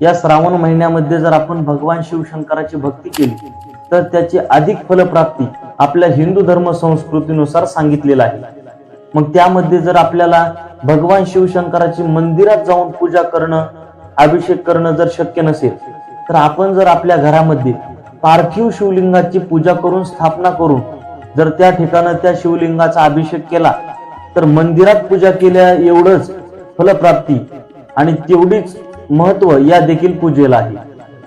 या श्रावण महिन्यामध्ये जर आपण भगवान शिवशंकराची भक्ती केली तर त्याची अधिक फलप्राप्ती आपल्या हिंदू धर्म संस्कृतीनुसार सांगितलेलं आहे. मग त्यामध्ये जर आपल्याला भगवान शिवशंकराची मंदिरात जाऊन पूजा करणं अभिषेक करणं जर शक्य नसेल तर आपण जर आपल्या घरामध्ये पार्थिव शिवलिंगाची पूजा करून स्थापना करून जर त्या ठिकाणं त्या शिवलिंगाचा अभिषेक केला तर मंदिरात पूजा केल्या एवढंच फलप्राप्ती आणि तेवढीच महत्त्व या देखील पूजेला आहे.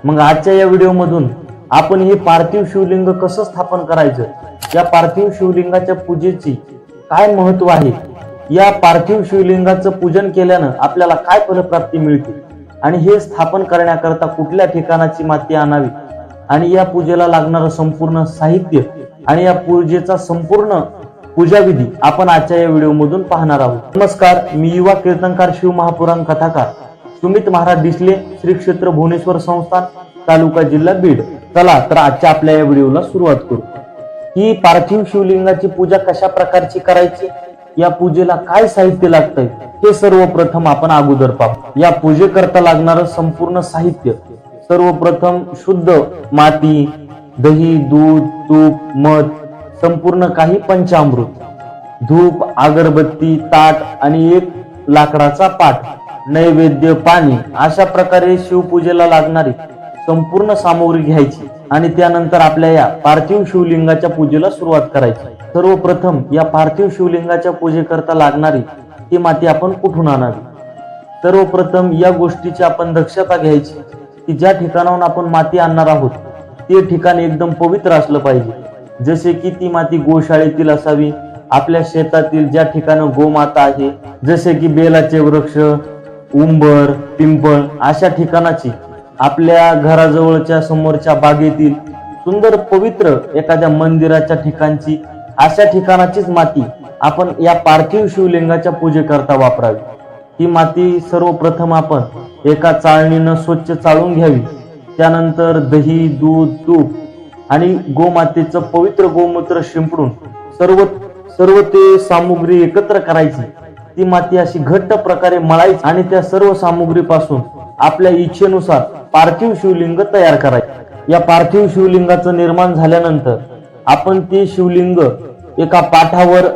मग आजच्या या व्हिडिओमधून आपण हे पार्थिव शिवलिंग कसं स्थापन करायचं? या पार्थिव शिवलिंगाच्या पूजेची काय महत्त्व आहे? या पार्थिव शिवलिंगाचं पूजन केल्यानं आपल्याला काय फलप्राप्ती मिळते? आणि हे स्थापन करण्याकरता कुठल्या ठिकाणाची माती आणावी? आणि या पूजेला लागणारं संपूर्ण साहित्य आणि या पूजेचा संपूर्ण पूजाविधी आपण आजच्या या व्हिडिओमधून पाहणार आहोत. नमस्कार मी युवा कीर्तनकार शिव महापुराण कथाकार. सुमित महाराज दिसले श्री क्षेत्र भुवनेश्वर संस्थान तालुका जिल्हा बीड. चला तर आजच्या आपल्या या व्हिडिओला सुरुवात करू. ही पार्थिव शिवलिंगाची पूजा कशा प्रकारची करायची? या पूजेला काय साहित्य लागतंय? हे सर्वप्रथम आपण अगोदर पाहू. या पूजेकरता लागणारं संपूर्ण साहित्य. सर्वप्रथम शुद्ध माती दही दूध तूप मध संपूर्ण काही पंचामृत. धूप अगरबत्ती ताट आणि एक लाकडाचा पाट नैवेद्य पाणी अशा प्रकारे शिवपूजेला लागणारी संपूर्ण सामग्री घ्यायची आणि त्यानंतर आपल्या या पार्थिव शिवलिंगाच्या पूजेला सुरुवात करायची. सर्वप्रथम या पार्थिव शिवलिंगाच्या पूजेकरता लागणारी ती माती आपण कुठून आणावी? सर्वप्रथम या गोष्टीची आपण दक्षता घ्यायची की ज्या ठिकाणाहून आपण माती आणणार आहोत ते ठिकाण एकदम पवित्र असलं पाहिजे. जसे की ती माती गोशाळेतील असावी आपल्या शेतातील ज्या ठिकाणी गोमाता आहे जसे की बेलाचे वृक्ष उंबर पिंपळ अशा ठिकाणाची आपल्या घराजवळच्या समोरच्या बागेतील सुंदर पवित्र एखाद्या मंदिराच्या ठिकाणची अशा ठिकाणाचीच माती आपण या पार्थिव शिवलिंगाच्या पूजेकरता वापरावी. ही माती सर्वप्रथम आपण एका चाळणीनं स्वच्छ चाळून घ्यावी. त्यानंतर दही दूध तूप आणि गोमातेचं पवित्र गोमूत्र शिंपडून सर्व सर्व ते सामुग्री एकत्र करायची. ती माती अशी घट्ट प्रकारे मळायची आणि त्या सर्व सामुग्रीपासून आपल्या इच्छेनुसार पार्थिव शिवलिंग तयार करायचे. या पार्थिव शिवलिंगाचं निर्माण झाल्यानंतर आपण ते शिवलिंग एका पाठावर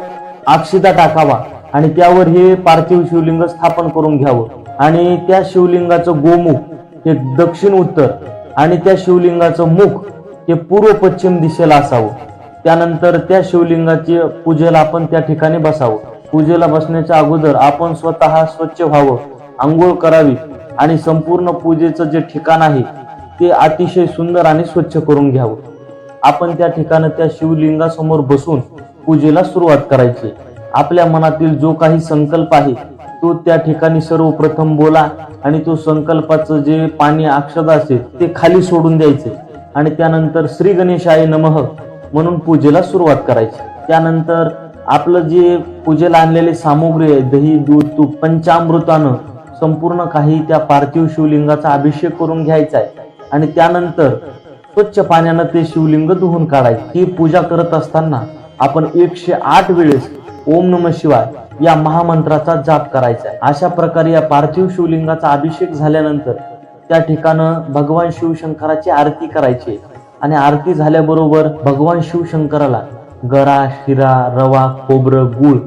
अक्षिता टाकावा आणि त्यावर हे पार्थिव शिवलिंग स्थापन करून घ्यावं. आणि त्या शिवलिंगाचं गोमुख हे दक्षिण उत्तर आणि त्या शिवलिंगाचं मुख हे पूर्व पश्चिम दिशेला असावं. त्यानंतर त्या शिवलिंगाची पूजेला आपण त्या ठिकाणी बसावं. पूजेला बसण्याच्या अगोदर आपण स्वतः स्वच्छ व्हावं आंघोळ करावी आणि संपूर्ण पूजेचं जे ठिकाण आहे ते अतिशय सुंदर आणि स्वच्छ करून घ्यावं. आपण त्या ठिकाणी त्या शिवलिंगासमोर बसून पूजेला सुरुवात करायची. आपल्या मनातील जो काही संकल्प आहे तो त्या ठिकाणी सर्वप्रथम बोला आणि तो संकल्पाचं जे पाणी अक्षदा असेल ते खाली सोडून द्यायचे आणि त्यानंतर श्री गणेशाय नमः म्हणून पूजेला सुरुवात करायची. त्यानंतर आपलं जे पूजेला आणलेली सामुग्री आहे दही दूध तूप पंचामृतानं संपूर्ण काही त्या पार्थिव शिवलिंगाचा अभिषेक करून घ्यायचा आहे. आणि त्यानंतर स्वच्छ पाण्यानं ते शिवलिंग धुवून काढायचं. ही पूजा करत असताना आपण एकशे आठ वेळेस ओम नम शिवाय या महामंत्राचा जाप करायचा आहे. अशा प्रकारे या पार्थिव शिवलिंगाचा अभिषेक झाल्यानंतर त्या ठिकाणं भगवान शिवशंकराची आरती करायची आहे. आणि आरती झाल्याबरोबर भगवान शिवशंकराला गरा शिरा रवा खोबरं गुळ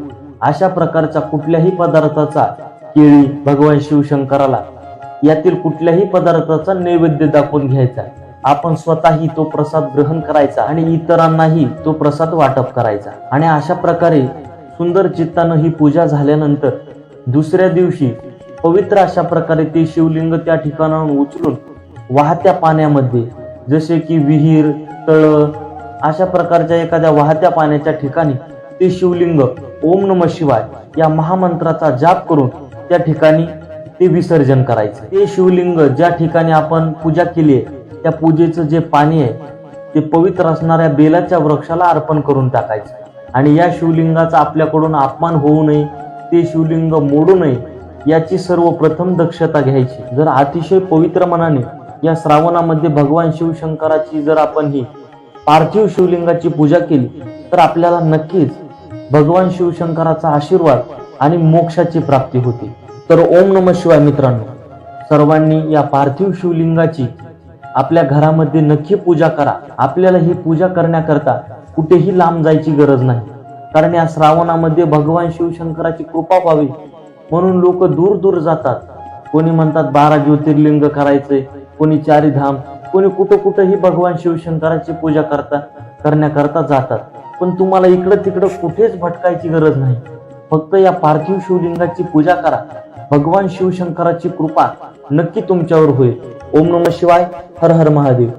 अशा प्रकारच्या कुठल्याही पदार्थाचा केळी भगवान शिवशंकराला यातील कुठल्याही पदार्थाचा नैवेद्य दाखवून घ्यायचा. आपण स्वतःही तो प्रसाद ग्रहण करायचा आणि इतरांनाही तो प्रसाद वाटप करायचा. आणि अशा प्रकारे सुंदर चित्तानं ही पूजा झाल्यानंतर दुसऱ्या दिवशी पवित्र अशा प्रकारे ते शिवलिंग त्या ठिकाणाहून उचलून वाहत्या पाण्यामध्ये जसे की विहीर तळ अशा प्रकारच्या एखाद्या वाहत्या पाण्याच्या ठिकाणी ते शिवलिंग ओम नम शिवाय या महामंत्राचा जाप करून त्या ठिकाणी ते विसर्जन करायचं. ते शिवलिंग ज्या ठिकाणी आपण पूजा केली आहे त्या पूजेचं जे पाणी आहे ते पवित्र असणाऱ्या बेलाच्या वृक्षाला अर्पण करून टाकायचं. आणि या शिवलिंगाचा आपल्याकडून अपमान होऊ नये ते शिवलिंग मोडू नये याची सर्वप्रथम दक्षता घ्यायची. जर अतिशय पवित्र मनाने या श्रावणामध्ये भगवान शिवशंकराची जर आपण ही पार्थिव शिवलिंगाची पूजा केली तर आपल्याला नक्कीच भगवान शिवशंकराचा आशीर्वाद आणि मोक्षाची प्राप्ती होते. तर ओम नम शिवाय मित्रांनो सर्वांनी या पार्थिव शिवलिंगाची आपल्या घरामध्ये नक्की पूजा करा. आपल्याला ही पूजा करण्याकरता कुठेही लांब जायची गरज नाही. कारण या श्रावणामध्ये भगवान शिवशंकराची कृपा व्हावी म्हणून लोक दूर दूर जातात. कोणी म्हणतात बारा ज्योतिर्लिंग करायचे कोणी चारिधाम कोणी कुठं कुठंही भगवान शिवशंकराची पूजा करता करण्याकरता जातात. पण तुम्हाला इकडं तिकडं कुठेच भटकायची गरज नाही. फक्त या पार्थिव शिवलिंगाची पूजा करा. भगवान शिवशंकराची कृपा नक्की तुमच्यावर होईल. ओम नम शिवाय हर हर महादेव.